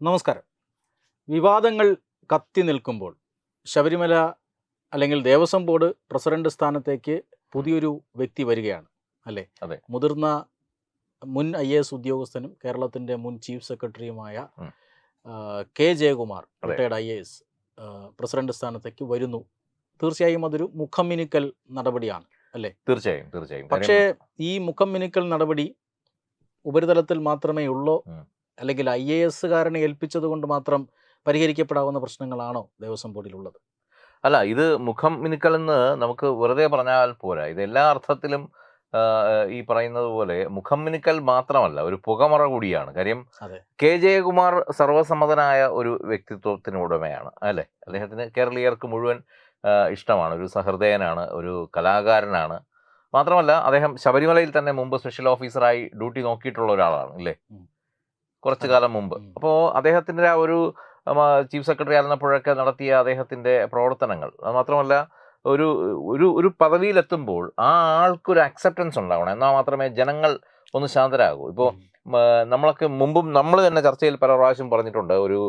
നമസ്കാരം. വിവാദങ്ങൾ കത്തി നിൽക്കുമ്പോൾ ശബരിമല അല്ലെങ്കിൽ ദേവസ്വം ബോർഡ് പ്രസിഡന്റ് സ്ഥാനത്തേക്ക് പുതിയൊരു വ്യക്തി വരികയാണ് അല്ലേ? അതെ. മുതിർന്ന മുൻ ഐ എസ് ഉദ്യോഗസ്ഥനും കേരളത്തിന്റെ മുൻ ചീഫ് സെക്രട്ടറിയുമായ K Jayakumar. Retired I A S president സ്ഥാനത്തേക്ക് വരുന്നു. തീർച്ചയായും അതൊരു മുഖം മിനുക്കൽ നടപടിയാണ് തീർച്ചയായും തീർച്ചയായും. പക്ഷേ ഈ മുഖം മിനുക്കൽ നടപടി ഉപരിതലത്തിൽ മാത്രമേ ഉള്ളൂ. അല്ലെങ്കിൽ ഐ എ എസുകാരനെ ഏൽപ്പിച്ചത് കൊണ്ട് മാത്രം പരിഹരിക്കപ്പെടാവുന്ന പ്രശ്നങ്ങളാണോ ദേവസ്വം ബോർഡിലുള്ളത്? അല്ല ഇത് മുഖം മിനുക്കൽ എന്ന് നമുക്ക് വെറുതെ പറഞ്ഞാൽ പോരാ. ഇത് എല്ലാ അർത്ഥത്തിലും ഈ പറയുന്നത് പോലെ മുഖം മിനുക്കൽ മാത്രമല്ല ഒരു പുകമറ കൂടിയാണ്. കാര്യം. കെ. ജയകുമാർ സർവസമ്മതനായ ഒരു വ്യക്തിത്വത്തിന് ഉടമയാണ് അല്ലേ? അദ്ദേഹത്തിന് കേരളീയർക്ക് മുഴുവൻ ഇഷ്ടമാണ്. ഒരു സഹൃദയനാണ് ഒരു കലാകാരനാണ്. മാത്രമല്ല അദ്ദേഹം ശബരിമലയിൽ തന്നെ മുമ്പ് സ്പെഷ്യൽ ഓഫീസറായി ഡ്യൂട്ടി നോക്കിയിട്ടുള്ള ഒരാളാണ് അല്ലേ. കുറച്ചു. കാലം മുമ്പ്. അപ്പോൾ അദ്ദേഹത്തിന്റെ ആ ഒരു ചീഫ് സെക്രട്ടറി ആയിരുന്നപ്പോഴൊക്കെ നടത്തിയ അദ്ദേഹത്തിന്റെ പ്രവർത്തനങ്ങൾ. അത് മാത്രമല്ല ഒരു ഒരു ഒരു പദവിയിലെത്തുമ്പോൾ ആ ആൾക്കൊരു അക്സെപ്റ്റൻസ് ഉണ്ടാവണം. എന്നാൽ മാത്രമേ ജനങ്ങൾ ഒന്ന് ശാന്തരാകൂ. ഇപ്പോൾ നമ്മളൊക്കെ മുമ്പും നമ്മൾ തന്നെ ചർച്ചയിൽ പല പ്രാവശ്യം പറഞ്ഞിട്ടുണ്ട്. ഒരു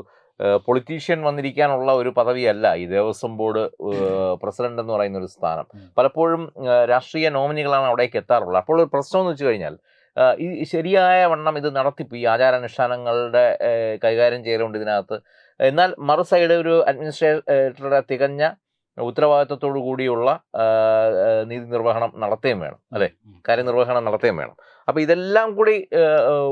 പൊളിറ്റീഷ്യൻ വന്നിരിക്കാനുള്ള ഒരു പദവിയല്ല ഈ ദേവസ്വം ബോർഡ് പ്രസിഡന്റ് എന്ന് പറയുന്ന ഒരു സ്ഥാനം. പലപ്പോഴും രാഷ്ട്രീയ നോമിനികളാണ് അവിടേക്ക് എത്താറുള്ളത്. അപ്പോൾ ഒരു പ്രശ്നം എന്ന് വെച്ച് കഴിഞ്ഞാൽ ഈ ശരിയായ വണ്ണം ഇത് നടത്തിപ്പ് ഈ ആചാരാനുഷ്ഠാനങ്ങളുടെ കൈകാര്യം ചെയ്യലുണ്ട് ഇതിനകത്ത്. എന്നാൽ മറു സൈഡ് ഒരു അഡ്മിനിസ്ട്രേറ്ററുടെ തികഞ്ഞ ഉത്തരവാദിത്വത്തോടു കൂടിയുള്ള നീതി നിർവഹണം നടത്തുകയും വേണം അല്ലെ? കാര്യനിർവഹണം നടത്തുകയും വേണം. അപ്പോൾ ഇതെല്ലാം കൂടി ഏഹ്,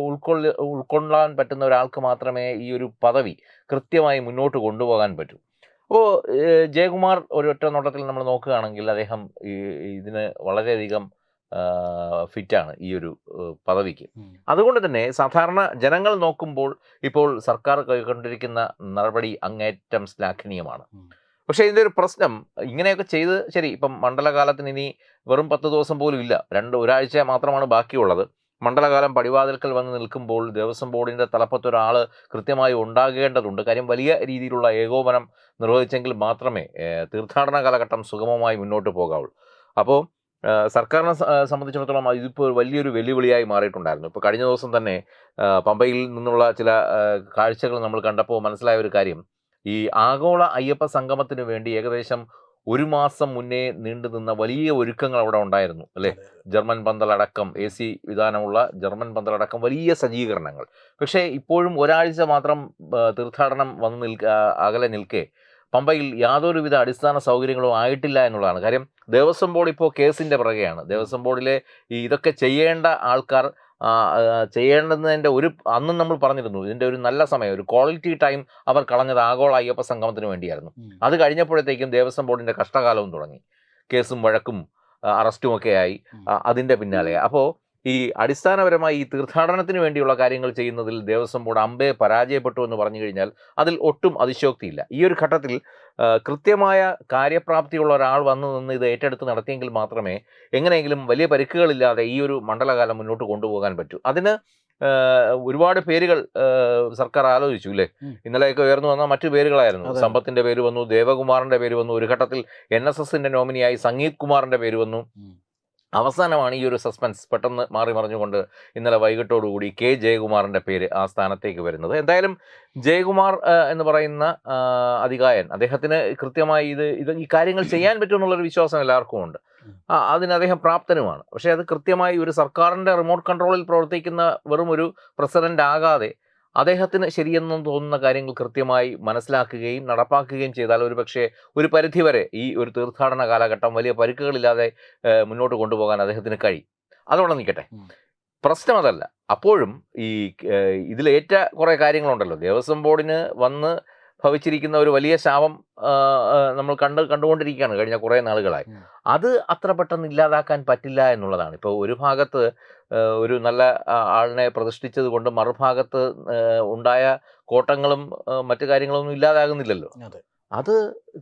ഉൾക്കൊള്ളാൻ പറ്റുന്ന ഒരാൾക്ക് മാത്രമേ ഈ ഒരു പദവി കൃത്യമായി മുന്നോട്ട് കൊണ്ടുപോകാൻ പറ്റൂ. അപ്പോൾ ജയകുമാർ ഒരു ഒറ്റ നോട്ടത്തിൽ നമ്മൾ നോക്കുകയാണെങ്കിൽ അദ്ദേഹം ഇതിന് വളരെയധികം ഫിറ്റാണ് ഈ ഒരു പദവിക്ക്. അതുകൊണ്ട് തന്നെ സാധാരണ ജനങ്ങൾ നോക്കുമ്പോൾ ഇപ്പോൾ സർക്കാർ കൈക്കൊണ്ടിരിക്കുന്ന നടപടി അങ്ങേറ്റം ശ്ലാഘനീയമാണ്. പക്ഷെ ഇതിന്റെ ഒരു പ്രശ്നം ഇങ്ങനെയൊക്കെ ചെയ്ത് ശരി ഇപ്പം മണ്ഡലകാലത്തിന് ഇനി വെറും പത്ത് ദിവസം പോലും ഇല്ല. രണ്ട് ഒരാഴ്ച മാത്രമാണ് ബാക്കിയുള്ളത്. മണ്ഡലകാലം പടിവാതിൽക്കൽ വന്ന് നിൽക്കുമ്പോൾ ദേവസ്വം ബോർഡിന്റെ തലപ്പത്ത് ഒരാൾ കൃത്യമായി ഉണ്ടാകേണ്ടതുണ്ട്. കാര്യം വലിയ രീതിയിലുള്ള ഏകോപനം നിർവഹിച്ചെങ്കിൽ മാത്രമേ തീർത്ഥാടന കാലഘട്ടം സുഗമമായി മുന്നോട്ട് പോകാവുള്ളൂ. അപ്പോൾ സർക്കാരിനെ സംബന്ധിച്ചിടത്തോളം ഇതിപ്പോൾ വലിയൊരു വെല്ലുവിളിയായി മാറിയിട്ടുണ്ടായിരുന്നു. ഇപ്പോൾ കഴിഞ്ഞ ദിവസം തന്നെ പമ്പയിൽ നിന്നുള്ള ചില കാഴ്ചകൾ നമ്മൾ കണ്ടപ്പോൾ മനസ്സിലായ ഒരു കാര്യം. ഈ ആഗോള അയ്യപ്പ സംഗമത്തിന് വേണ്ടി ഏകദേശം ഒരു മാസം മുന്നേ നീണ്ടു നിന്ന വലിയ ഒരുക്കങ്ങൾ അവിടെ ഉണ്ടായിരുന്നു അല്ലേ. ജർമ്മൻ പന്തലടക്കം എ സി വിധാനമുള്ള ജർമ്മൻ പന്തലടക്കം വലിയ സജ്ജീകരണങ്ങൾ. പക്ഷേ ഇപ്പോഴും ഒരാഴ്ച മാത്രം തീർത്ഥാടനം വന്ന് നിൽക്ക അകലെ നിൽക്കെ പമ്പയിൽ യാതൊരുവിധ അടിസ്ഥാന സൗകര്യങ്ങളും ആയിട്ടില്ല എന്നുള്ളതാണ്. കാര്യം ദേവസ്വം ബോർഡ് ഇപ്പോൾ കേസിന്റെ പിറകെയാണ്. ദേവസ്വം ബോർഡിലെ ഈ ഇതൊക്കെ ചെയ്യേണ്ട ആൾക്കാർ ആ, ഒരു അന്നും നമ്മൾ പറഞ്ഞിരുന്നു ഇതിന്റെ ഒരു നല്ല സമയം ഒരു ക്വാളിറ്റി ടൈം അവർ കളഞ്ഞത് ആഗോള അയ്യപ്പ സംഗമത്തിന് വേണ്ടിയായിരുന്നു. അത് കഴിഞ്ഞപ്പോഴത്തേക്കും ദേവസ്വം ബോർഡിന്റെ കഷ്ടകാലവും തുടങ്ങി. കേസും വഴക്കും ആ, അറസ്റ്റും ഒക്കെ ആയി അതിന്റെ പിന്നാലെ. അപ്പോൾ ഈ അടിസ്ഥാനപരമായി ഈ തീർത്ഥാടനത്തിന് വേണ്ടിയുള്ള കാര്യങ്ങൾ ചെയ്യുന്നതിൽ ദേവസ്വം ബോർഡ് അമ്പേ പരാജയപ്പെട്ടു എന്ന് പറഞ്ഞു കഴിഞ്ഞാൽ അതിൽ ഒട്ടും അതിശോക്തിയില്ല ഈ ഒരു ഘട്ടത്തിൽ കൃത്യമായ കാര്യപ്രാപ്തിയുള്ള ഒരാൾ വന്നു നിന്ന് ഇത് ഏറ്റെടുത്ത് നടത്തിയെങ്കിൽ മാത്രമേ എങ്ങനെയെങ്കിലും വലിയ പരിക്കുകളില്ലാതെ ഈ ഒരു മണ്ഡലകാലം മുന്നോട്ട് കൊണ്ടുപോകാൻ പറ്റൂ അതിന് ഒരുപാട് പേരുകൾ സർക്കാർ ആലോചിച്ചു അല്ലേ. ഇന്നലെയൊക്കെ ഉയർന്നു വന്ന മറ്റു പേരുകളായിരുന്നു. സമ്പത്തിന്റെ പേര് വന്നു ദേവകുമാറിന്റെ പേര് വന്നു ഒരു ഘട്ടത്തിൽ എൻ എസ് എസിന്റെ നോമിനിയായി സംഗീത് കുമാറിന്റെ പേര് വന്നു. അവസാനമാണ് ഈ ഒരു സസ്പെൻസ് പെട്ടെന്ന് മാറി മറിഞ്ഞുകൊണ്ട് ഇന്നലെ വൈകിട്ടോടുകൂടി കെ ജയകുമാറിന്റെ പേര് ആ സ്ഥാനത്തേക്ക് വരുന്നത് എന്തായാലും ജയകുമാർ എന്ന് പറയുന്ന അധികായൻ അദ്ദേഹത്തിന് കൃത്യമായി ഇത് ഇത് ഈ കാര്യങ്ങൾ ചെയ്യാൻ പറ്റുമെന്നുള്ളൊരു വിശ്വാസം എല്ലാവർക്കും ഉണ്ട്. ആ അതിന് അദ്ദേഹം പ്രാപ്തനുമാണ് പക്ഷേ അത് കൃത്യമായി ഒരു സർക്കാരിന്റെ റിമോട്ട് കൺട്രോളിൽ പ്രവർത്തിക്കുന്ന വെറും ഒരു പ്രസിഡന്റ് ആകാതെ അദ്ദേഹത്തിന് ശരിയെന്ന് തോന്നുന്ന കാര്യങ്ങൾ കൃത്യമായി മനസ്സിലാക്കുകയും നടപ്പാക്കുകയും ചെയ്താൽ ഒരു പക്ഷേ ഒരു പരിധിവരെ ഈ ഒരു തീർത്ഥാടന കാലഘട്ടം വലിയ പരുക്കുകളില്ലാതെ മുന്നോട്ട് കൊണ്ടുപോകാൻ അദ്ദേഹത്തിന് കഴിയും. അതോടെ നിൽക്കട്ടെ. പ്രശ്നം അതല്ല അപ്പോഴും ഈ ഇതിലേറ്റ കുറേ കാര്യങ്ങളുണ്ടല്ലോ. ദേവസ്വം ബോർഡിന് വന്ന് ഭവിച്ചിരിക്കുന്ന ഒരു വലിയ ശാപം നമ്മൾ കണ്ട് കണ്ടുകൊണ്ടിരിക്കുകയാണ് കഴിഞ്ഞ കുറേ നാളുകളായി. അത് അത്ര പെട്ടെന്ന് ഇല്ലാതാക്കാൻ പറ്റില്ല എന്നുള്ളതാണ്. ഇപ്പോൾ ഒരു ഭാഗത്ത് ഒരു നല്ല ആളിനെ പ്രതിഷ്ഠിച്ചത് കൊണ്ട് മറുഭാഗത്ത് ഉണ്ടായ കോട്ടങ്ങളും മറ്റു കാര്യങ്ങളൊന്നും ഇല്ലാതാകുന്നില്ലല്ലോ. അത്.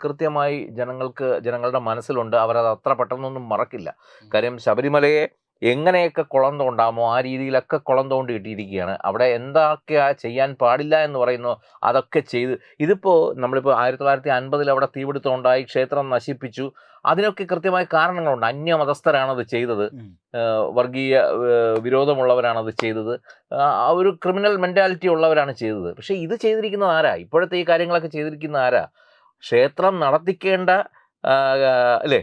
കൃത്യമായി ജനങ്ങൾക്ക് ജനങ്ങളുടെ മനസ്സിലുണ്ട്. അവരത് അത്ര പെട്ടെന്നൊന്നും മറക്കില്ല. കാര്യം ശബരിമലയെ എങ്ങനെയൊക്കെ കുളം തോണ്ടാമോ ആ രീതിയിലൊക്കെ കുളം തോണ്ടി ഇട്ടിരിക്കുകയാണ്. അവിടെ എന്തൊക്കെ ചെയ്യാൻ പാടില്ല എന്ന് പറയുന്നു. അതൊക്കെ ചെയ്ത് ഇതിപ്പോൾ നമ്മളിപ്പോൾ ആയിരത്തി തൊള്ളായിരത്തി അൻപതിൽ അവിടെ തീപിടുത്തം ഉണ്ടായി ക്ഷേത്രം നശിപ്പിച്ചു. അതിനൊക്കെ കൃത്യമായ കാരണങ്ങളുണ്ട്. അന്യമതസ്ഥരാണ് അത് ചെയ്തത് വർഗീയ വിരോധമുള്ളവരാണത് വിരോധമുള്ളവരാണ് അത് ചെയ്തത് ഒരു ക്രിമിനൽ മെന്റാലിറ്റി ഉള്ളവരാണ് ചെയ്തത്. പക്ഷേ ഇത് ചെയ്തിരിക്കുന്നത് ആരാ? ഇപ്പോഴത്തെ ഈ കാര്യങ്ങളൊക്കെ ചെയ്തിരിക്കുന്ന ആരാ? ക്ഷേത്രം നടത്തിക്കേണ്ട അല്ലേ.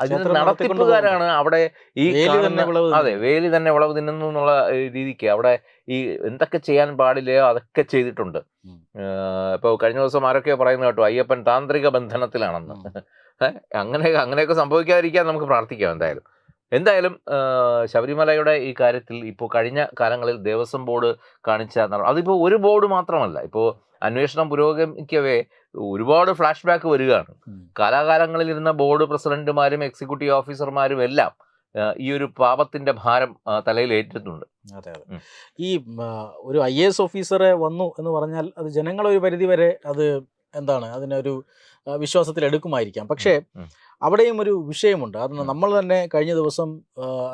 അതിന് നടത്തിപ്പുകാരാണ് അവിടെ ഈ വേലി തന്നെ വിളവ് അതെ വേലി തന്നെ വിളവ് തിന്നുന്നു എന്നുള്ള രീതിക്ക് അവിടെ ഈ എന്തൊക്കെ ചെയ്യാൻ പാടില്ലയോ അതൊക്കെ ചെയ്തിട്ടുണ്ട്. ഇപ്പൊ ഇപ്പോൾ കഴിഞ്ഞ ദിവസം ആരൊക്കെയോ പറയുന്നത് കേട്ടോ അയ്യപ്പൻ താന്ത്രിക ബന്ധനത്തിലാണെന്ന്. അങ്ങനെ അങ്ങനെയൊക്കെ സംഭവിക്കാതിരിക്കാൻ നമുക്ക് പ്രാർത്ഥിക്കാം എന്തായാലും. എന്തായാലും ശബരിമലയുടെ ഈ കാര്യത്തിൽ ഇപ്പോൾ കഴിഞ്ഞ കാലങ്ങളിൽ ദേവസ്വം ബോർഡ് കാണിച്ച അതിപ്പോൾ ഒരു ബോർഡ് മാത്രമല്ല. ഇപ്പോൾ അന്വേഷണം പുരോഗമിക്കവേ ഒരുപാട് ഫ്ലാഷ് ബാക്ക് വരികയാണ്. കാലാകാലങ്ങളിൽ ഇരുന്ന ബോർഡ് പ്രസിഡന്റുമാരും എക്സിക്യൂട്ടീവ് ഓഫീസർമാരും എല്ലാം ഈ ഒരു പാപത്തിന്റെ ഭാരം തലയിൽ ഏറ്റിട്ടുണ്ട്. അതെ അതെ. ഈ ഒരു ഐ എസ് ഓഫീസറെ വന്നു എന്ന് പറഞ്ഞാൽ അത് ജനങ്ങളൊരു പരിധി വരെ അത് എന്താണ്? അതിനൊരു വിശ്വാസത്തിൽ എടുക്കുമായിരിക്കാം പക്ഷേ. അവിടെയും ഒരു വിഷയമുണ്ട്. അത് നമ്മൾ തന്നെ കഴിഞ്ഞ ദിവസം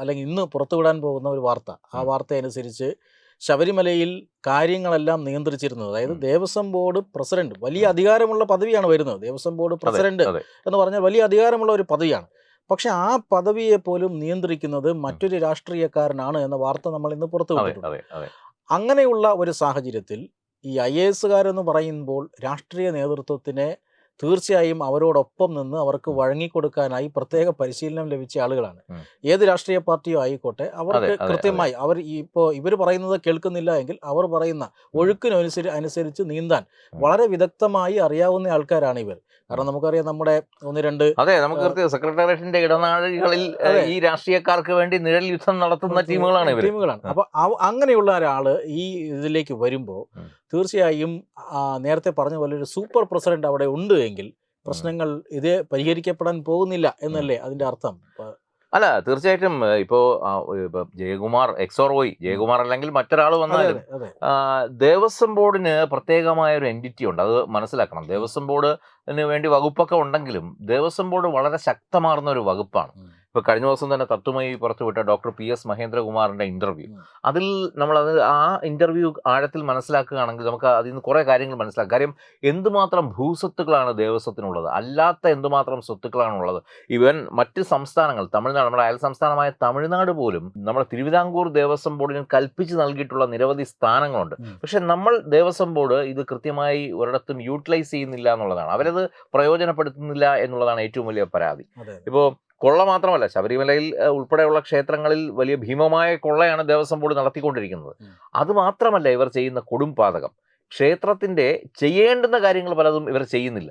അല്ലെങ്കിൽ ഇന്ന് പുറത്തുവിടാൻ പോകുന്ന ഒരു വാർത്ത. ആ. വാർത്ത അനുസരിച്ച് ശബരിമലയിൽ കാര്യങ്ങളെല്ലാം നിയന്ത്രിച്ചിരുന്നത്. അതായത്. ദേവസ്വം ബോർഡ് പ്രസിഡന്റ് വലിയ അധികാരമുള്ള പദവിയാണ് വരുന്നത്. ദേവസ്വം ബോർഡ് പ്രസിഡന്റ് എന്ന് പറഞ്ഞാൽ വലിയ അധികാരമുള്ള ഒരു പദവിയാണ്. പക്ഷെ ആ പദവിയെ പോലും നിയന്ത്രിക്കുന്നത് മറ്റൊരു രാഷ്ട്രീയക്കാരനാണ് എന്ന വാർത്ത നമ്മൾ ഇന്ന് പുറത്തു വിട്ടിട്ടുണ്ട്. അങ്ങനെയുള്ള ഒരു സാഹചര്യത്തിൽ ഈ ഐ എ എസുകാരെന്ന് പറയുമ്പോൾ രാഷ്ട്രീയ നേതൃത്വത്തിനെ തീർച്ചയായും അവരോടൊപ്പം നിന്ന് അവർക്ക്. വഴങ്ങിക്കൊടുക്കാനായി പ്രത്യേക പരിശീലനം ലഭിച്ച ആളുകളാണ്. ഏത് രാഷ്ട്രീയ പാർട്ടിയോ ആയിക്കോട്ടെ അവർക്ക്. കൃത്യമായി അവർ ഇപ്പോൾ ഇവർ പറയുന്നത് കേൾക്കുന്നില്ല എങ്കിൽ അവർ പറയുന്ന ഒഴുക്കിനനുസരി അനുസരിച്ച് നീന്താൻ വളരെ വിദഗ്ധമായി അറിയാവുന്ന ആൾക്കാരാണ് ഇവർ. കാരണം നമുക്കറിയാം നമ്മുടെ ഒന്ന് രണ്ട് അതെ നമുക്ക് സെക്രട്ടേറിയറ്റിന്റെ ഇടനാഴികളിൽ ഈ രാഷ്ട്രീയക്കാർക്ക് വേണ്ടി നിഴൽ യുദ്ധം നടത്തുന്ന ടീമുകളാണ് ടീമുകളാണ്. അപ്പൊ അങ്ങനെയുള്ള ഒരാൾ ഈ ഇതിലേക്ക് വരുമ്പോൾ തീർച്ചയായും നേരത്തെ പറഞ്ഞ പോലെ ഒരു സൂപ്പർ പ്രസിഡന്റ് അവിടെ ഉണ്ട് എങ്കിൽ പ്രശ്നങ്ങൾ ഇത് പരിഹരിക്കപ്പെടാൻ പോകുന്നില്ല എന്നല്ലേ അതിന്റെ അർത്ഥം? അല്ല തീർച്ചയായിട്ടും ഇപ്പോ ജയകുമാർ എക്സോറോയി ജയകുമാർ അല്ലെങ്കിൽ മറ്റൊരാൾ വന്നാലും ദേവസ്വം ബോർഡിന് പ്രത്യേകമായ ഒരു എന്റിറ്റി ഉണ്ട്. അത് മനസ്സിലാക്കണം. ദേവസ്വം ബോർഡിന് വേണ്ടി വകുപ്പൊക്കെ ഉണ്ടെങ്കിലും ദേവസ്വം ബോർഡ് വളരെ ശക്തമാർന്ന ഒരു വകുപ്പാണ് ഉം. ഇപ്പൊ കഴിഞ്ഞ ദിവസം തന്നെ തത്വമായി പുറത്തുവിട്ട ഡോക്ടർ പി എസ് മഹേന്ദ്രകുമാറിന്റെ ഇന്റർവ്യൂ അതിൽ നമ്മൾ അത് ആ ഇന്റർവ്യൂ ആഴത്തിൽ മനസ്സിലാക്കുകയാണെങ്കിൽ നമുക്ക് അതിൽ നിന്ന് കുറെ കാര്യങ്ങൾ മനസ്സിലാക്കാം. കാര്യം എന്തുമാത്രം ഭൂസ്വത്തുക്കളാണ് ദേവസ്വത്തിനുള്ളത്? അല്ലാത്ത എന്തുമാത്രം സ്വത്തുക്കളാണുള്ളത്? ഇവൻ മറ്റ് സംസ്ഥാനങ്ങൾ തമിഴ്നാട് നമ്മുടെ അയൽ സംസ്ഥാനമായ തമിഴ്നാട് പോലും നമ്മുടെ തിരുവിതാംകൂർ ദേവസ്വം ബോർഡിന് കൽപ്പിച്ച് നൽകിയിട്ടുള്ള നിരവധി സ്ഥാനങ്ങളുണ്ട്. പക്ഷെ നമ്മൾ ദേവസ്വം ബോർഡ് ഇത് കൃത്യമായി ഒരിടത്തും യൂട്ടിലൈസ് ചെയ്യുന്നില്ല എന്നുള്ളതാണ്. അവരത് പ്രയോജനപ്പെടുത്തുന്നില്ല എന്നുള്ളതാണ് ഏറ്റവും വലിയ പരാതി. ഇപ്പോൾ കൊള്ള മാത്രമല്ല ശബരിമലയിൽ ഉൾപ്പെടെയുള്ള ക്ഷേത്രങ്ങളിൽ വലിയ ഭീമമായ കൊള്ളയാണ് ദേവസ്വം ബോർഡ് നടത്തിക്കൊണ്ടിരിക്കുന്നത്. അത് മാത്രമല്ല ഇവർ ചെയ്യുന്ന കൊടും പാതകം. ക്ഷേത്രത്തിന്റെ ചെയ്യേണ്ടുന്ന കാര്യങ്ങൾ പലതും ഇവർ ചെയ്യുന്നില്ല.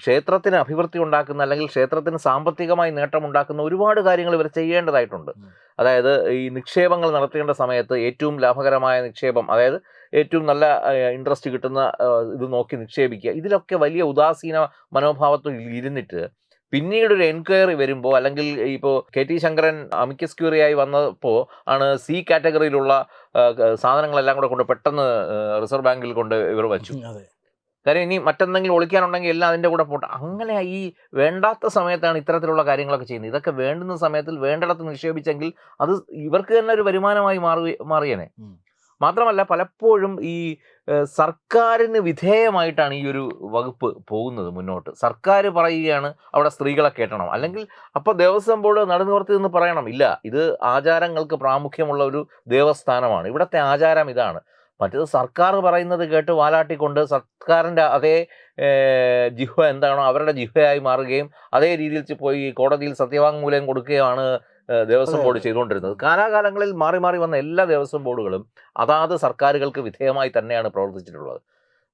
ക്ഷേത്രത്തിന് അഭിവൃദ്ധി ഉണ്ടാക്കുന്ന അല്ലെങ്കിൽ ക്ഷേത്രത്തിന് സാമ്പത്തികമായി നേട്ടമുണ്ടാക്കുന്ന ഒരുപാട് കാര്യങ്ങൾ ഇവർ ചെയ്യേണ്ടതായിട്ടുണ്ട്. അതായത് ഈ നിക്ഷേപങ്ങൾ നടത്തേണ്ട സമയത്ത് ഏറ്റവും ലാഭകരമായ നിക്ഷേപം അതായത് ഏറ്റവും നല്ല ഇൻട്രസ്റ്റ് കിട്ടുന്ന ഇത് നോക്കി നിക്ഷേപിക്കുക. ഇതിലൊക്കെ വലിയ ഉദാസീന മനോഭാവത്തിൽ ഇരുന്നിട്ട് പിന്നീട് ഒരു എൻക്വയറി വരുമ്പോൾ അല്ലെങ്കിൽ ഇപ്പോൾ കെ ടി ശങ്കരൻ അമിക്കസ് ക്യൂറിയായി വന്നപ്പോൾ ആണ് സി കാറ്റഗറിയിലുള്ള സാധനങ്ങളെല്ലാം കൂടെ കൊണ്ട് പെട്ടെന്ന് റിസർവ് ബാങ്കിൽ കൊണ്ട് ഇവർ വച്ചു. കാര്യം ഇനി മറ്റെന്തെങ്കിലും ഒളിക്കാനുണ്ടെങ്കിൽ എല്ലാം അതിന്റെ കൂടെ പോട്ടെ. അങ്ങനെ ഈ വേണ്ടാത്ത സമയത്താണ് ഇത്തരത്തിലുള്ള കാര്യങ്ങളൊക്കെ ചെയ്യുന്നത്. ഇതൊക്കെ വേണ്ടുന്ന സമയത്തിൽ വേണ്ടിടത്ത് നിക്ഷേപിച്ചെങ്കിൽ അത് ഇവർക്ക് തന്നെ ഒരു വരുമാനമായി മാറി മാറിയേനെ. മാത്രമല്ല പലപ്പോഴും ഈ സർക്കാരിന് വിധേയമായിട്ടാണ് ഈ ഒരു വകുപ്പ് പോകുന്നത് മുന്നോട്ട്. സർക്കാർ പറയുകയാണ് അവിടെ സ്ത്രീകളെ കേട്ടണം. അല്ലെങ്കിൽ അപ്പോൾ ദേവസ്വം ബോർഡ് നടുനിവർത്തി നിന്ന് പറയണം ഇല്ല ഇത് ആചാരങ്ങൾക്ക് പ്രാമുഖ്യമുള്ള ഒരു ദേവസ്ഥാനമാണ്. ഇവിടുത്തെ ആചാരം ഇതാണ്. മറ്റേത് സർക്കാർ പറയുന്നത് കേട്ട് വാലാട്ടിക്കൊണ്ട് സർക്കാരിന്റെ അതേ ജിഹ എന്താണോ അവരുടെ ജിഹയായി മാറുകയും അതേ രീതിയിൽ പോയി കോടതിയിൽ സത്യവാങ്മൂലം കൊടുക്കുകയാണ് ദേവസ്വം ബോർഡ്. ചെയ്തുകൊണ്ടിരുന്നത്. കാലാകാലങ്ങളിൽ മാറി മാറി വന്ന എല്ലാ ദേവസ്വം ബോർഡുകളും അതാത് സർക്കാരുകൾക്ക് വിധേയമായി തന്നെയാണ് പ്രവർത്തിച്ചിട്ടുള്ളത്.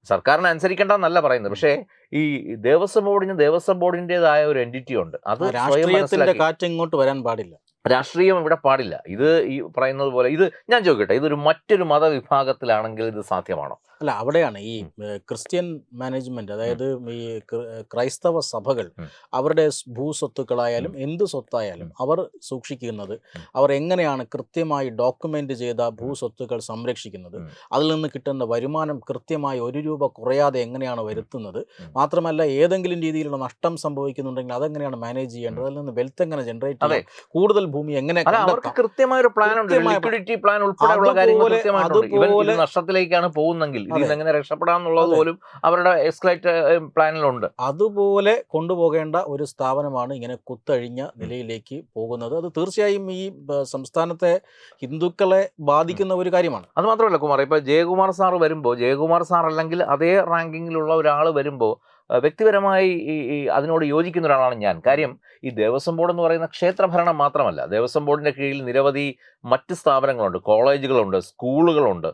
സർക്കാരിനെ അനുസരിക്കേണ്ടെന്നല്ല പറയുന്നത്. പക്ഷേ ഈ ദേവസ്വം ബോർഡിന് ദേവസ്വം ബോർഡിന്റെതായ ഒരു എന്റിറ്റി ഉണ്ട്. അത് സ്വയം കാറ്റ് ഇങ്ങോട്ട് വരാൻ പാടില്ല. രാഷ്ട്രീയം ഇവിടെ പാടില്ല. ഇത് ഈ പറയുന്നത് പോലെ ഇത് ഞാൻ ചോദിക്കട്ടെ ഇതൊരു മറ്റൊരു മതവിഭാഗത്തിലാണെങ്കിൽ ഇത് സാധ്യമാണോ? അല്ല അവിടെയാണ് ഈ ക്രിസ്ത്യൻ മാനേജ്മെന്റ് അതായത് ഈ ക്രൈസ്തവ സഭകൾ അവരുടെ ഭൂസ്വത്തുക്കളായാലും എന്ത് സ്വത്തായാലും അവർ സൂക്ഷിക്കുന്നത് അവർ എങ്ങനെയാണ് കൃത്യമായി ഡോക്യുമെന്റ് ചെയ്ത ഭൂസ്വത്തുക്കൾ സംരക്ഷിക്കുന്നത്. അതിൽ നിന്ന് കിട്ടുന്ന വരുമാനം കൃത്യമായി ഒരു രൂപ കുറയാതെ എങ്ങനെയാണ് വരുത്തുന്നത് മാത്രമല്ല ഏതെങ്കിലും രീതിയിലുള്ള നഷ്ടം സംഭവിക്കുന്നുണ്ടെങ്കിൽ അതെങ്ങനെയാണ് മാനേജ് ചെയ്യേണ്ടത്? അതിൽ നിന്ന് വെൽത്ത് എങ്ങനെ ജനറേറ്റ് ചെയ്യും? കൂടുതൽ ഭൂമി എങ്ങനെ കൃത്യമായ ഒരു പ്ലാൻ ഉണ്ട്. പ്ലാൻ ഉൾപ്പെടെയുള്ള കാര്യങ്ങൾ അതുപോലെ- നഷ്ടത്തിലേക്കാണ് പോകുന്നെങ്കിൽ ഇതിൽ നിന്ന് എങ്ങനെ രക്ഷപ്പെടാന്നുള്ളത് അതെ. പോലും അവരുടെ എക്സ്ക്ലൈറ്റ് പ്ലാനിലുണ്ട്. അതുപോലെ കൊണ്ടുപോകേണ്ട ഒരു സ്ഥാപനമാണ് ഇങ്ങനെ കുത്തഴിഞ്ഞ നിലയിലേക്ക് പോകുന്നത്. അത് തീർച്ചയായും ഈ സംസ്ഥാനത്തെ ഹിന്ദുക്കളെ ബാധിക്കുന്ന ഒരു കാര്യമാണ്. അത് മാത്രമല്ല കുമാർ ഇപ്പൊ ജയകുമാർ സാർ വരുമ്പോൾ ജയകുമാർ സാർ അല്ലെങ്കിൽ അതേ റാങ്കിങ്ങിലുള്ള ഒരാൾ വരുമ്പോൾ വ്യക്തിപരമായി ഈ അതിനോട് യോജിക്കുന്ന ഒരാളാണ് ഞാൻ. കാര്യം ഈ ദേവസ്വം ബോർഡ് എന്ന് പറയുന്ന ക്ഷേത്രഭരണം മാത്രമല്ല ദേവസ്വം ബോർഡിന്റെ കീഴിൽ നിരവധി മറ്റ് സ്ഥാപനങ്ങളുണ്ട്. കോളേജുകളുണ്ട് സ്കൂളുകളുണ്ട്.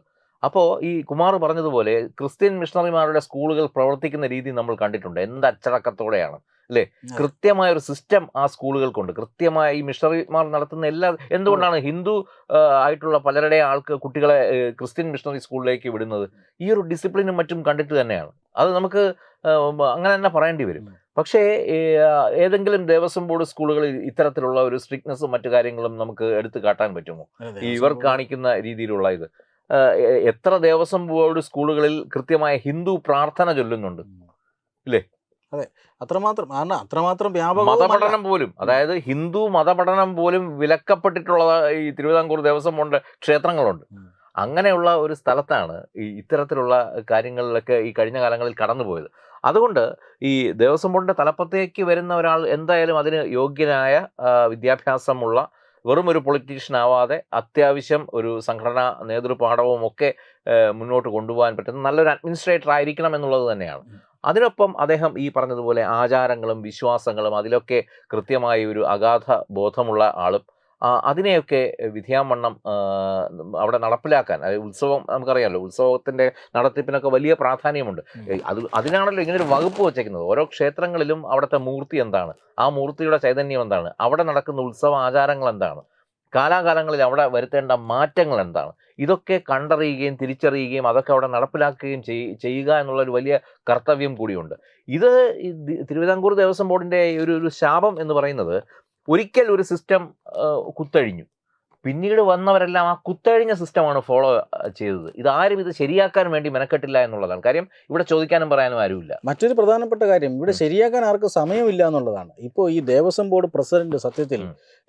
അപ്പോൾ ഈ കുമാർ പറഞ്ഞതുപോലെ ക്രിസ്ത്യൻ മിഷണറിമാരുടെ സ്കൂളുകൾ പ്രവർത്തിക്കുന്ന രീതി നമ്മൾ കണ്ടിട്ടുണ്ട്. എന്ത് അച്ചടക്കത്തോടെയാണ് അല്ലേ? കൃത്യമായ ഒരു സിസ്റ്റം ആ സ്കൂളുകൾക്കുണ്ട്. കൃത്യമായ ഈ മിഷണറിമാർ നടത്തുന്ന എല്ലാ എന്തുകൊണ്ടാണ് ഹിന്ദു ആയിട്ടുള്ള പലരുടെ ആൾക്ക് കുട്ടികളെ ക്രിസ്ത്യൻ മിഷണറി സ്കൂളിലേക്ക് വിടുന്നത് ഈ ഒരു ഡിസിപ്ലിനും മറ്റും കണ്ടിട്ട് തന്നെയാണ്. അത് നമുക്ക് അങ്ങനെ തന്നെ പറയേണ്ടി വരും. പക്ഷേ ഏതെങ്കിലും ദേവസ്വം ബോർഡ് സ്കൂളുകളിൽ ഇത്തരത്തിലുള്ള ഒരു സ്ട്രിക്ട്നെസ്സും മറ്റു കാര്യങ്ങളും നമുക്ക് എടുത്തു കാട്ടാൻ പറ്റുമോ? ഇവർ കാണിക്കുന്ന രീതിയിലുള്ള ഇത്. എത്ര ദേവസ്വം ബോർഡ് സ്കൂളുകളിൽ കൃത്യമായ ഹിന്ദു പ്രാർത്ഥന ചൊല്ലുന്നുണ്ട്. ഇല്ലേ? അതെ അത്രമാത്രം കാരണം അത്രമാത്രം വ്യാപക മതപഠനം പോലും അതായത് ഹിന്ദു മതപഠനം പോലും വിലക്കപ്പെട്ടിട്ടുള്ള ഈ തിരുവിതാംകൂർ ദേവസ്വം ബോർഡ് ക്ഷേത്രങ്ങളുണ്ട്. അങ്ങനെയുള്ള ഒരു സ്ഥലത്താണ് ഈ ഇത്തരത്തിലുള്ള കാര്യങ്ങളിലൊക്കെ ഈ കഴിഞ്ഞ കാലങ്ങളിൽ കടന്നുപോയത് അതുകൊണ്ട് ഈ ദേവസ്വം ബോർഡിന്റെ തലപ്പത്തേക്ക് വരുന്ന ഒരാൾ എന്തായാലും അതിന് യോഗ്യനായ വിദ്യാഭ്യാസമുള്ള വെറും ഒരു പൊളിറ്റീഷ്യൻ ആവാതെ അത്യാവശ്യം ഒരു സംഘടനാ നേതൃപാഠവും ഒക്കെ മുന്നോട്ട് കൊണ്ടുപോകാൻ പറ്റുന്ന നല്ലൊരു അഡ്മിനിസ്ട്രേറ്റർ ആയിരിക്കണം എന്നുള്ളത് തന്നെയാണ്. അതിനൊപ്പം അദ്ദേഹം ഈ പറഞ്ഞതുപോലെ ആചാരങ്ങളും വിശ്വാസങ്ങളും അതിലൊക്കെ കൃത്യമായ ഒരു അഗാധ ബോധമുള്ള ആളും അതിനെയൊക്കെ വിധിയാമണ്ണം അവിടെ നടപ്പിലാക്കാൻ അതായത് ഉത്സവം നമുക്കറിയാമല്ലോ ഉത്സവത്തിന്റെ നടത്തിപ്പിനൊക്കെ വലിയ പ്രാധാന്യമുണ്ട്. അത് അതിനാണല്ലോ ഇങ്ങനെ ഒരു വകുപ്പ് വെച്ചേക്കുന്നത്. ഓരോ ക്ഷേത്രങ്ങളിലും അവിടുത്തെ മൂർത്തി എന്താണ്? ആ മൂർത്തിയുടെ ചൈതന്യം എന്താണ്? അവിടെ നടക്കുന്ന ഉത്സവ ആചാരങ്ങൾ എന്താണ്? കാലാകാലങ്ങളിൽ അവിടെ വരുത്തേണ്ട മാറ്റങ്ങൾ എന്താണ്? ഇതൊക്കെ കണ്ടറിയുകയും തിരിച്ചറിയുകയും അതൊക്കെ അവിടെ നടപ്പിലാക്കുകയും ചെയ്യുക എന്നുള്ള ഒരു വലിയ കർത്തവ്യം കൂടിയുണ്ട്. ഇത് തിരുവിതാംകൂർ ദേവസ്വം ബോർഡിന്റെ ഒരു ഒരു ശാപം എന്ന് പറയുന്നത് ഒരിക്കൽ ഒരു സിസ്റ്റം കുത്തഴിഞ്ഞു. പിന്നീട് വന്നവരെല്ലാം ആ കുത്തഴിഞ്ഞ സിസ്റ്റമാണ് ഫോളോ ചെയ്തത്. ഇതാരും ഇത് ശരിയാക്കാൻ വേണ്ടി മെനക്കെട്ടില്ല എന്നുള്ളതാണ്. കാര്യം ഇവിടെ ചോദിക്കാനും പറയാനും ആരുമില്ല. മറ്റൊരു പ്രധാനപ്പെട്ട കാര്യം ഇവിടെ ശരിയാക്കാൻ ആർക്കും സമയമില്ല എന്നുള്ളതാണ്. ഇപ്പോൾ ഈ ദേവസ്വം ബോർഡ് പ്രസിഡന്റ് സത്യത്തിൽ.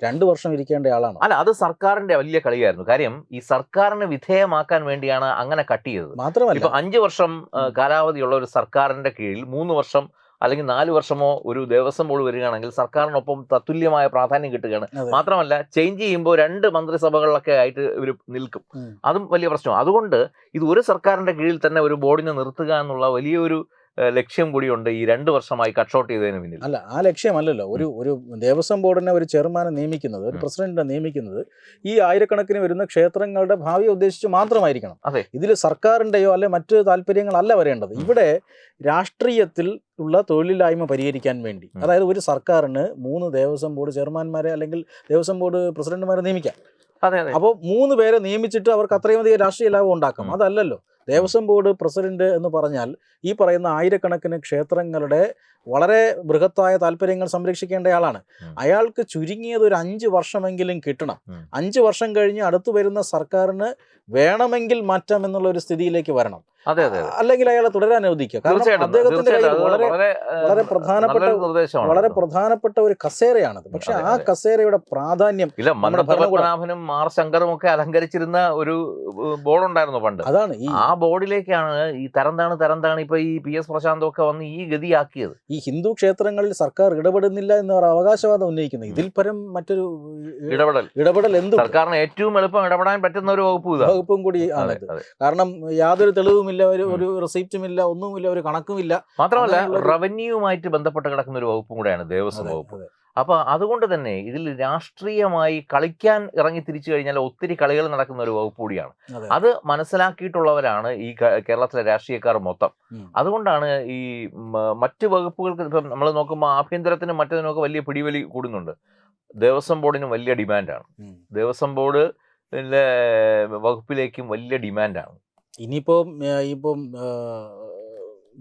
രണ്ടു വർഷം ഇരിക്കേണ്ട ആളാണ്. അല്ല അത് സർക്കാരിന്റെ വലിയ കളിയായിരുന്നു. കാര്യം ഈ സർക്കാരിന് വിധേയമാക്കാൻ വേണ്ടിയാണ് അങ്ങനെ കട്ട് ചെയ്തത്. മാത്രമല്ല ഇപ്പൊ അഞ്ചു വർഷം കാലാവധിയുള്ള ഒരു സർക്കാരിന്റെ കീഴിൽ മൂന്ന് വർഷം അല്ലെങ്കിൽ നാല് വർഷമോ ഒരു ദേവസ്വം ബോർഡ് വരികയാണെങ്കിൽ സർക്കാരിനൊപ്പം തത്തുല്യമായ പ്രാധാന്യം കിട്ടുകയാണ്. മാത്രമല്ല ചേഞ്ച് ചെയ്യുമ്പോൾ രണ്ട് മന്ത്രിസഭകളിലൊക്കെ ആയിട്ട് ഇവർ നിൽക്കും. അതും വലിയ പ്രശ്നമാണ്. അതുകൊണ്ട് ഇത് ഒരു സർക്കാരിന്റെ കീഴിൽ തന്നെ ഒരു ബോർഡിനെ നിർത്തുക എന്നുള്ള വലിയൊരു ലക്ഷ്യം കൂടിയുണ്ട് ഈ രണ്ട് വർഷമായി കട്ട്ഔട്ട് ചെയ്തതിന് പിന്നിൽ. അല്ല ആ ലക്ഷ്യമല്ലല്ലോ. ഒരു ഒരു ദേവസ്വം ബോർഡിനെ ഒരു ചെയർമാനെ നിയമിക്കുന്നത് ഒരു. പ്രസിഡന്റിനെ നിയമിക്കുന്നത് ഈ ആയിരക്കണക്കിന് വരുന്ന ക്ഷേത്രങ്ങളുടെ ഭാവി ഉദ്ദേശിച്ച് മാത്രമായിരിക്കണം. അതെ. ഇതിൽ സർക്കാരിന്റെയോ അല്ലെ മറ്റ് താല്പര്യങ്ങളല്ല വരേണ്ടത്. ഇവിടെ രാഷ്ട്രീയത്തിൽ ഉള്ള തൊഴിലില്ലായ്മ പരിഹരിക്കാൻ വേണ്ടി അതായത് ഒരു സർക്കാരിന് മൂന്ന് ദേവസ്വം ബോർഡ് ചെയർമാൻമാരെ അല്ലെങ്കിൽ ദേവസ്വം ബോർഡ് പ്രസിഡന്റുമാരെ നിയമിക്കാം. അപ്പോൾ മൂന്ന് പേരെ നിയമിച്ചിട്ട് അവർക്ക് അത്രയും അധികം രാഷ്ട്രീയ ലാഭം ഉണ്ടാക്കാം. അതല്ലല്ലോ. ദേവസ്വം ബോർഡ് പ്രസിഡന്റ് എന്ന് പറഞ്ഞാൽ ഈ പറയുന്ന ആയിരക്കണക്കിന് ക്ഷേത്രങ്ങളുടെ വളരെ ബൃഹത്തായ താല്പര്യങ്ങൾ സംരക്ഷിക്കേണ്ട ആളാണ്. അയാൾക്ക് ചുരുങ്ങിയത് ഒരു അഞ്ച് വർഷമെങ്കിലും കിട്ടണം. അഞ്ച് വർഷം കഴിഞ്ഞ് അടുത്തു വരുന്ന സർക്കാരിന് വേണമെങ്കിൽ മാറ്റാം എന്നുള്ള ഒരു സ്ഥിതിയിലേക്ക് വരണം. അതെ അതെ. അല്ലെങ്കിൽ അയാളെ തുടരാൻ അനുവദിക്കുക. കാരണം അദ്ദേഹത്തിന്റെ കയ്യിൽ വളരെ വളരെ പ്രധാനപ്പെട്ട വളരെ പ്രധാനപ്പെട്ട ഒരു കസേരയാണത്. പക്ഷെ ആ കസേരയുടെ പ്രാധാന്യം ഇല്ല ശങ്കറും ഒക്കെ അലങ്കരിച്ചിരുന്ന ഒരു ബോർഡ് ഉണ്ടായിരുന്നു പണ്ട്. അതാണ് ഈ ആ ബോർഡിലേക്കാണ് ഈ തരംതാണ് തരംതാണ് ഇപ്പൊ ഈ പി എസ് പ്രശാന്ത് ഒക്കെ വന്ന് ഈ ഗതിയാക്കിയത്. ഈ ഹിന്ദു ക്ഷേത്രങ്ങളിൽ സർക്കാർ ഇടപെടുന്നില്ല എന്നവർ അവകാശവാദം ഉന്നയിക്കുന്നത് ഇതിൽ പരം മറ്റൊരു ഇടപെടൽ. ഇടപെടൽ എന്തും സർക്കാരിന് ഏറ്റവും എളുപ്പം ഇടപെടാൻ പറ്റുന്ന ഒരു വകുപ്പ് വകുപ്പും കൂടി ആണ് കാരണം യാതൊരു തെളിവുമില്ല ഒരു ഒരു ഒരു റെസിപ്റ്റുമില്ല ഒന്നുമില്ല ഒരു കണക്കുമില്ല. മാത്രമല്ല റവന്യൂമായിട്ട് റവന്യൂവുമായിട്ട് ബന്ധപ്പെട്ട് കിടക്കുന്ന ഒരു വകുപ്പും കൂടെയാണ് ദേവസ്വം വകുപ്പ്. അപ്പൊ അതുകൊണ്ട് തന്നെ ഇതിൽ രാഷ്ട്രീയമായി കളിക്കാൻ ഇറങ്ങി തിരിച്ചു കഴിഞ്ഞാൽ ഒത്തിരി കളികൾ നടക്കുന്ന ഒരു വകുപ്പ് കൂടിയാണ്. അത്. മനസ്സിലാക്കിയിട്ടുള്ളവരാണ് ഈ കേരളത്തിലെ രാഷ്ട്രീയക്കാർ മൊത്തം. അതുകൊണ്ടാണ് ഈ മറ്റു വകുപ്പുകൾക്ക് ഇപ്പം നമ്മൾ നോക്കുമ്പോൾ ആഭ്യന്തരത്തിനും മറ്റതിനൊക്കെ വലിയ പിടിവലി കൂടുന്നുണ്ട്. ദേവസ്വം ബോർഡിനും വലിയ ഡിമാൻഡാണ്. ദേവസ്വം ബോർഡ് വകുപ്പിലേക്കും വലിയ ഡിമാൻഡാണ്. ഇനിയിപ്പോൾ ഇപ്പം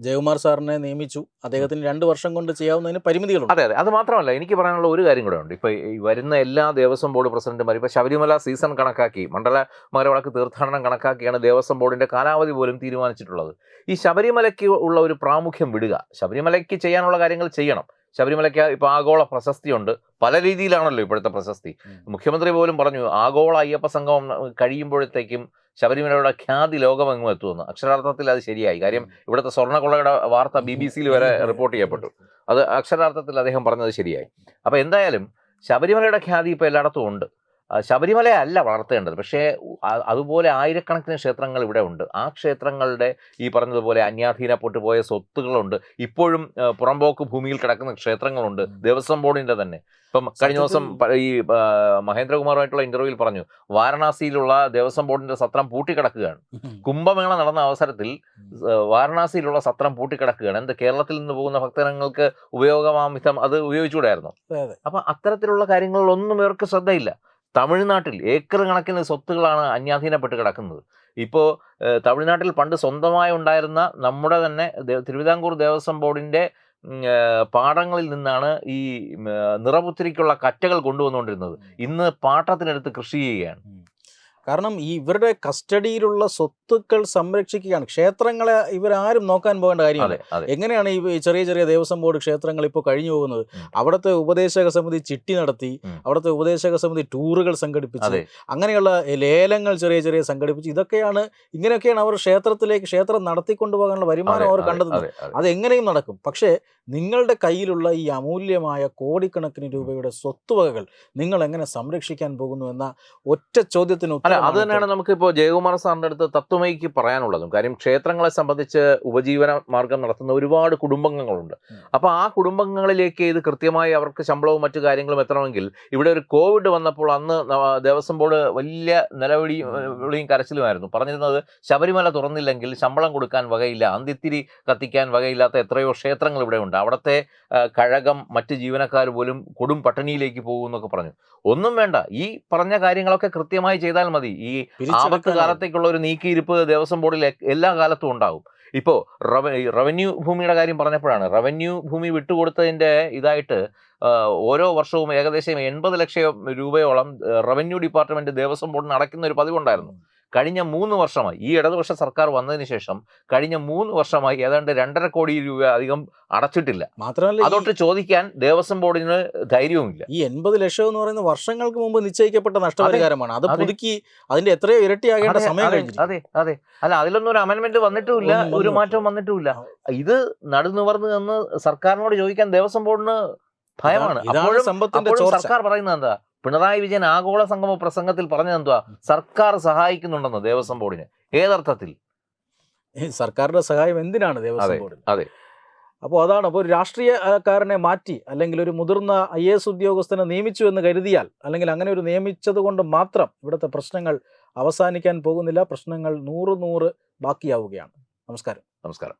ജയകുമാർ സാറിനെ നിയമിച്ചു. അദ്ദേഹത്തിന് രണ്ട് വർഷം കൊണ്ട് ചെയ്യാവുന്നതിന് പരിമിതികളുണ്ട്. അതെ അതെ. അത് മാത്രമല്ല എനിക്ക് പറയാനുള്ള ഒരു കാര്യം കൂടെ ഉണ്ട്. ഇപ്പോൾ ഈ വരുന്ന എല്ലാ ദേവസ്വം ബോർഡ് പ്രസിഡന്റുമാരും ഇപ്പോൾ ശബരിമല സീസൺ കണക്കാക്കി മണ്ഡല മകരവിളക്ക് തീർത്ഥാടനം കണക്കാക്കിയാണ് ദേവസ്വം ബോർഡിന്റെ കാലാവധി പോലും തീരുമാനിച്ചിട്ടുള്ളത്. ഈ ശബരിമലയ്ക്ക് ഉള്ള ഒരു പ്രാമുഖ്യം വിടുക ശബരിമലയ്ക്ക് ചെയ്യാനുള്ള കാര്യങ്ങൾ ചെയ്യണം ശബരിമലയ്ക്ക് ഇപ്പോൾ ആഗോള പ്രശസ്തിയുണ്ട്. പല രീതിയിലാണല്ലോ ഇപ്പോഴത്തെ പ്രശസ്തി. മുഖ്യമന്ത്രി പോലും പറഞ്ഞു ആഗോള അയ്യപ്പ സംഗമം കഴിയുമ്പോഴത്തേക്കും ശബരിമലയുടെ ഖ്യാതി ലോകമെങ്ങും എത്തുമെന്ന്. അക്ഷരാർത്ഥത്തിൽ അത് ശരിയായി. കാര്യം ഇവിടുത്തെ സ്വർണക്കൊള്ളയുടെ വാർത്ത ബി ബി സിയിൽ വരെ റിപ്പോർട്ട് ചെയ്യപ്പെട്ടു. അത് അക്ഷരാർത്ഥത്തിൽ അദ്ദേഹം പറഞ്ഞത് ശരിയായി. അപ്പോൾ എന്തായാലും ശബരിമലയുടെ ഖ്യാതി ഇപ്പോൾ എല്ലായിടത്തും ഉണ്ട്. ശബരിമലയല്ല വളർത്തേണ്ടത്. പക്ഷേ അതുപോലെ ആയിരക്കണക്കിന് ക്ഷേത്രങ്ങൾ ഇവിടെ ഉണ്ട്. ആ ക്ഷേത്രങ്ങളുടെ ഈ പറഞ്ഞതുപോലെ അന്യാധീനപ്പെട്ടു പോയ സ്വത്തുകളുണ്ട്. ഇപ്പോഴും പുറമ്പോക്ക് ഭൂമിയിൽ കിടക്കുന്ന ക്ഷേത്രങ്ങളുണ്ട്. ദേവസ്വം ബോർഡിന്റെ തന്നെ. ഇപ്പം കഴിഞ്ഞ ദിവസം ഈ മഹേന്ദ്രകുമാറുമായിട്ടുള്ള ഇന്റർവ്യൂവിൽ പറഞ്ഞു വാരണാസിയിലുള്ള ദേവസ്വം ബോർഡിന്റെ സത്രം പൂട്ടിക്കിടക്കുകയാണ്. കുംഭമേള നടന്ന അവസരത്തിൽ വാരണാസിയിലുള്ള സത്രം പൂട്ടിക്കിടക്കുകയാണ്. എന്ത് കേരളത്തിൽ നിന്ന് പോകുന്ന ഭക്തജനങ്ങൾക്ക് ഉപയോഗമാമിത്തം അത് ഉപയോഗിച്ചുകൂടായിരുന്നു. അപ്പൊ അത്തരത്തിലുള്ള കാര്യങ്ങളിലൊന്നും ഇവർക്ക് ശ്രദ്ധയില്ല. തമിഴ്നാട്ടിൽ ഏക്കർ കണക്കിന് സ്വത്തുകളാണ് അന്യാധീനപ്പെട്ട് കിടക്കുന്നത്. ഇപ്പോൾ തമിഴ്നാട്ടിൽ പണ്ട് സ്വന്തമായി ഉണ്ടായിരുന്ന നമ്മുടെ തന്നെ തിരുവിതാംകൂർ ദേവസ്വം ബോർഡിന്റെ പാടങ്ങളിൽ നിന്നാണ് ഈ നിറപുത്തിരിക്കുള്ള കറ്റകൾ കൊണ്ടുവന്നുകൊണ്ടിരുന്നത്. ഇന്ന് പാട്ടത്തിനെടുത്ത് കൃഷി ചെയ്യുകയാണ്. കാരണം ഈ ഇവരുടെ കസ്റ്റഡിയിലുള്ള സ്വത്തുക്കൾ സംരക്ഷിക്കുകയാണ്. ക്ഷേത്രങ്ങളെ ഇവരാരും നോക്കാൻ പോകേണ്ട കാര്യമില്ല. എങ്ങനെയാണ് ഈ ചെറിയ ചെറിയ ദേവസ്വം ബോർഡ് ക്ഷേത്രങ്ങൾ ഇപ്പോൾ കഴിഞ്ഞു പോകുന്നത്. അവിടുത്തെ ഉപദേശക സമിതി ചിട്ടി നടത്തി. അവിടുത്തെ ഉപദേശക സമിതി ടൂറുകൾ സംഘടിപ്പിച്ച് അങ്ങനെയുള്ള ലേലങ്ങൾ ചെറിയ ചെറിയ സംഘടിപ്പിച്ച് ഇതൊക്കെയാണ് ഇങ്ങനെയൊക്കെയാണ് അവർ ക്ഷേത്രത്തിലേക്ക് ക്ഷേത്രം നടത്തിക്കൊണ്ടുപോകാനുള്ള വരുമാനം അവർ കണ്ടെത്തുന്നത് അതെ, അതെ. അത്. എങ്ങനെയും നടക്കും. പക്ഷേ നിങ്ങളുടെ കയ്യിലുള്ള ഈ അമൂല്യമായ കോടിക്കണക്കിന് രൂപയുടെ സ്വത്തുവകകൾ നിങ്ങൾ എങ്ങനെ സംരക്ഷിക്കാൻ പോകുന്നു എന്ന ഒറ്റ ചോദ്യത്തിന് അല്ല അത് തന്നെയാണ് നമുക്ക് ഇപ്പോൾ ജയകുമാർ സാറിന്റെ അടുത്ത് തത്വമയ്ക്ക് പറയാനുള്ളതും. കാര്യം ക്ഷേത്രങ്ങളെ സംബന്ധിച്ച് ഉപജീവന മാർഗം നടത്തുന്ന ഒരുപാട് കുടുംബങ്ങളുണ്ട്. അപ്പോൾ ആ കുടുംബങ്ങളിലേക്ക് ഇത് കൃത്യമായി അവർക്ക് ശമ്പളവും മറ്റു കാര്യങ്ങളും എത്തണമെങ്കിൽ ഇവിടെ ഒരു കോവിഡ് വന്നപ്പോൾ അന്ന് ദേവസ്വം ബോർഡ് വലിയ നിലവിളിയും വിളിയും കരച്ചിലുമായിരുന്നു. പറഞ്ഞിരുന്നത് ശബരിമല തുറന്നില്ലെങ്കിൽ ശമ്പളം കൊടുക്കാൻ വകയില്ല അന്തിത്തിരി കത്തിക്കാൻ വകയില്ലാത്ത എത്രയോ ക്ഷേത്രങ്ങൾ ഇവിടെ ഉണ്ട്. അവിടുത്തെ ആ, കഴകം മറ്റ് ജീവനക്കാർ പോലും കൊടും പട്ടിണിയിലേക്ക് പോകും എന്നൊക്കെ പറഞ്ഞു. ഒന്നും വേണ്ട. ഈ പറഞ്ഞ കാര്യങ്ങളൊക്കെ കൃത്യമായി ചെയ്താൽ മതി. ഈ ആപത്ത് കാലത്തേക്കുള്ള ഒരു നീക്കിയിരിപ്പ് ദേവസ്വം ബോർഡിൽ എല്ലാ കാലത്തും ഉണ്ടാകും. ഇപ്പോൾ റവന്യൂ ഭൂമിയുടെ കാര്യം പറഞ്ഞപ്പോഴാണ്. റവന്യൂ ഭൂമി വിട്ടുകൊടുത്തതിന്റെ ഇതായിട്ട് ഓരോ വർഷവും ഏകദേശം എൺപത് ലക്ഷം രൂപയോളം റവന്യൂ ഡിപ്പാർട്ട്മെന്റ് ദേവസ്വം ബോർഡിന് അടയ്ക്കുന്ന ഒരു പതിവുണ്ടായിരുന്നു. കഴിഞ്ഞ മൂന്ന് വർഷമായി ഈ ഇടതുപക്ഷ സർക്കാർ വന്നതിന് ശേഷം കഴിഞ്ഞ മൂന്ന് വർഷമായി ഏതാണ്ട് രണ്ടര കോടി രൂപ അധികം അടച്ചിട്ടില്ല. മാത്രമല്ല അതോട്ട് ചോദിക്കാൻ ദേവസ്വം ബോർഡിന് ധൈര്യവുമില്ല. ഈ എൺപത് ലക്ഷം എന്ന് പറയുന്നത് വർഷങ്ങൾക്ക് മുമ്പ് നിശ്ചയിക്കപ്പെട്ട നഷ്ടപരിഹാരമാണ്. അത് പുതുക്കി അതിന്റെ എത്രയോ ഇരട്ടിയാകേണ്ട സമയം കഴിഞ്ഞു അതെ അതെ. അല്ല അതിലൊന്നും ഒരു അമെന്റ്മെന്റ് വന്നിട്ടുമില്ല ഒരു മാറ്റവും വന്നിട്ടുമില്ല. ഇത് നടുനിവർന്ന് എന്ന് സർക്കാരിനോട് ചോദിക്കാൻ ദേവസ്വം ബോർഡിന് ഭയമാണ്. സർക്കാർ പറയുന്നത് എന്താ? പിണറായി വിജയൻ ആഗോള സംഗമ പ്രസംഗത്തിൽ പറഞ്ഞത് എന്തുവാ? സർക്കാർ സഹായിക്കുന്നുണ്ടെന്ന് ദേവസ്വം ബോർഡിന്. ഏതർത്ഥത്തിൽ? സർക്കാരിന്റെ സഹായം എന്തിനാണ് ദേവസ്വം ബോർഡിന്? അതെ. അപ്പോൾ അതാണ് അപ്പോൾ ഒരു രാഷ്ട്രീയക്കാരനെ മാറ്റി അല്ലെങ്കിൽ ഒരു മുതിർന്ന ഐ എസ് ഉദ്യോഗസ്ഥനെ നിയമിച്ചു എന്ന് കരുതിയാൽ അല്ലെങ്കിൽ അങ്ങനെ ഒരു നിയമിച്ചത് കൊണ്ട് മാത്രം ഇവിടുത്തെ പ്രശ്നങ്ങൾ അവസാനിക്കാൻ പോകുന്നില്ല പ്രശ്നങ്ങൾ നൂറ് നൂറ് ബാക്കിയാവുകയാണ്. നമസ്കാരം. നമസ്കാരം.